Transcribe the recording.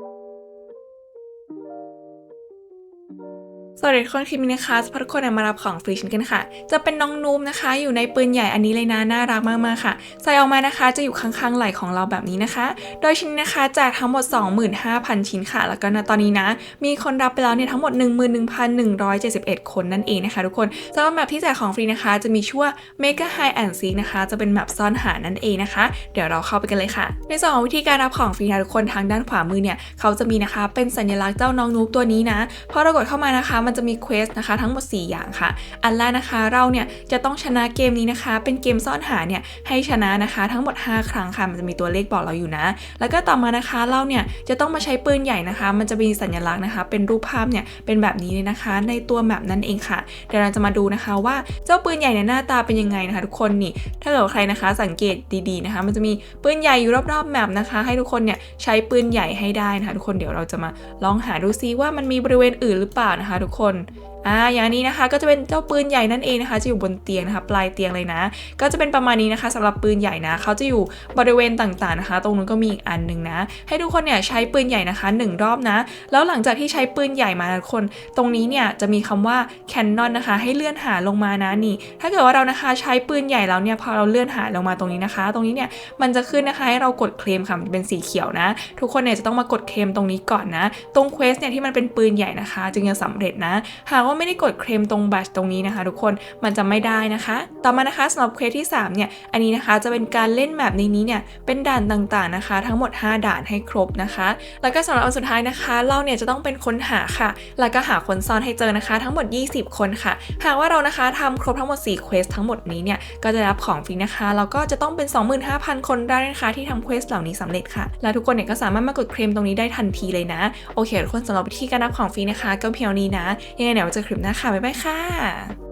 thank you สวัสดีทุกคนคลิปนี้นะคะจะพาทุกคนมารับของฟรีชิ้นกันค่ะ จะเป็นน้องนูมนะคะ อยู่ในปืนใหญ่อันนี้เลยนะน่ารักมากๆค่ะ ใส่ออกมานะคะจะอยู่ข้างๆไหล่ของเราแบบนี้นะคะ โดยชิ้นนะคะแจกทั้งหมด 25,000 ชิ้นค่ะ แล้วก็ณตอนนี้นะ มีคนรับไปแล้วเนี่ยทั้งหมด 11,171 คนนั่นเองนะคะทุกคนสำหรับแบบที่แจกของฟรีนะคะ จะมีชื่อว่า Mega High and Seek นะคะ จะเป็นแบบซ่อนหานั่นเองนะคะ เดี๋ยวเราเข้าไปกันเลยค่ะ ในส่วนของวิธีการรับของฟรีนะทุกคนทางด้านขวามือเนี่ยเขาจะมีนะคะเป็นสัญลักษณ์เจ้าน้องนูบตัวนี้นะพอเรากดเข้ามานะคะมันจะมีเควสนะคะทั้งหมด 4 อย่างค่ะ อันแรกนะคะเราเนี่ยจะต้องชนะเกมนี้นะคะ เป็นเกมซ่อนหาเนี่ยให้ชนะนะคะทั้งหมด 5 ครั้งค่ะ มันจะมีตัวเลขบอกเราอยู่นะ แล้วก็ต่อมานะคะเราเนี่ยจะต้องมาใช้ปืนใหญ่นะคะ มันจะมีสัญลักษณ์นะคะ เป็นรูปภาพเนี่ยเป็นแบบนี้เลยนะคะ ในตัวแมปนั่นเองค่ะเดี๋ยวเราจะมาดูนะคะว่าเจ้าปืนใหญ่เนี่ยหน้าตาเป็นยังไงนะคะ ทุกคนนี่ถ้าเกิดใครนะคะ สังเกตดีๆนะคะ มันจะมีปืนใหญ่อยู่รอบๆแมปนะคะ ให้ทุกคนเนี่ยใช้ปืนใหญ่ให้ได้นะคะ ทุกคนเดี๋ยวเราจะมาลองหาดูซิว่ามันมีบริเวณอื่นหรือเปล่านะคะ ทุกคนคนอ่าอย่างนี้นะคะก็จะเป็นเจ้าปืนใหญ่นั่นเองนะคะ จะอยู่บนเตียงนะคะ ปลายเตียงเลยนะ ก็จะเป็นประมาณนี้นะคะสำหรับปืนใหญ่นะเขาจะอยู่บริเวณต่างๆนะคะ ตรงนู้นก็มีอีกอันหนึ่งนะ ให้ทุกคนเนี่ยใช้ปืนใหญ่นะคะหนึ่งรอบนะ แล้วหลังจากที่ใช้ปืนใหญ่มาทุกคน ตรงนี้เนี่ยจะมีคำว่า Canon นะคะ ให้เลื่อนหาลงมานะนี่ ถ้าเกิดว่าเรานะคะใช้ปืนใหญ่แล้วเนี่ยพอเราเลื่อนหาลงมาตรงนี้นะคะ ตรงนี้เนี่ยมันจะขึ้นนะคะให้เรากดเคลมค่ะมันเป็นสีเขียวนะ ทุกคนเนี่ยจะต้องมากดเคลมตรงนี้ก่อนนะ ตรงเควสเนี่ยที่มันเป็นปืนใหญ่นะคะ จึงจะสำเร็จนะหากว่าไม่ได้กดเคลมตรงบัตรตรงนี้นะคะ ทุกคนมันจะไม่ได้นะคะ ต่อมานะคะสำหรับเควสที่3เนี่ยอันนี้นะคะจะเป็นการเล่นแบบในนี้เนี่ยเป็นด่านต่างๆนะคะ ทั้งหมด 5 ด่านให้ครบนะคะ แล้วก็สำหรับอันสุดท้ายนะคะ เราเนี่ยจะต้องเป็นค้นหาค่ะ แล้วก็หาคนซ่อนให้เจอนะคะ ทั้งหมด 20 คนค่ะ หากว่าเรานะคะทำครบทั้งหมด4เควสทั้งหมดนี้เนี่ยก็จะรับของฟรีนะคะแล้วก็จะต้องเป็น 25,000 คนได้นะคะที่ทำเควสเหล่านี้สำเร็จค่ะ แล้วทุกคนเนี่ยก็สามารถมากดเคลมตรงนี้ได้ทันทีเลยนะโอเคทุกคนสำหรับวิธีการรับของฟรีนะคะ ก็เพียงนี้นะยังไงเดี๋ยวเจอคลิปหน้าค่ะ บ๊ายบายค่ะ